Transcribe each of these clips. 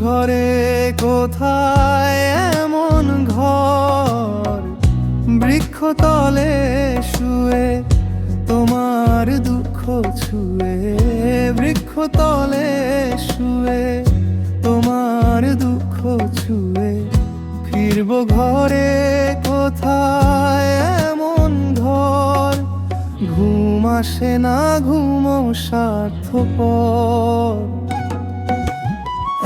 ঘরে কোথায় এমন ঘর? বৃক্ষতলে শুয়ে তোমার দুঃখ ছুঁয়ে। বৃক্ষতলে শুয়ে তোমার দুঃখ ছুঁয়ে। ফিরব ঘরে কোথায় এমন ঘর? ঘুম আসে না ঘুমো স্বার্থপর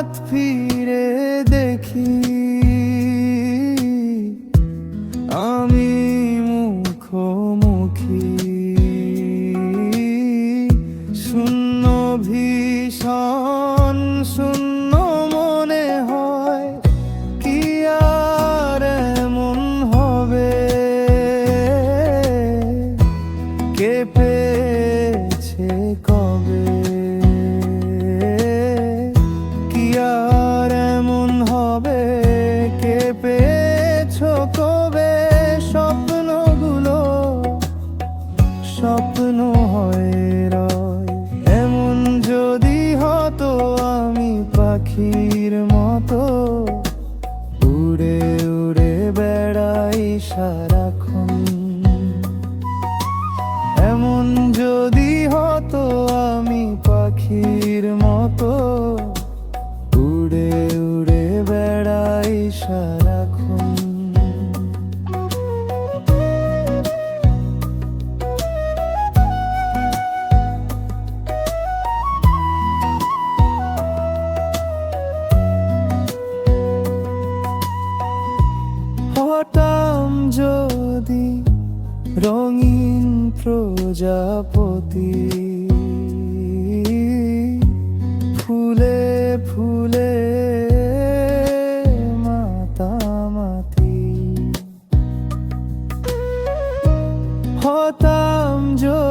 হঠাৎ ফিরে স্বপ্ন হয়ে রয়। এমন যদি হতো আমি পাখির মতো। উড়ে উড়ে বেড়াই সারাক্ষণ রঙিন প্রজাপতি। ফুলে ফুলে মাতামাতি। হতাম যদি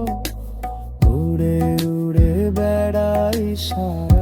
sorrow.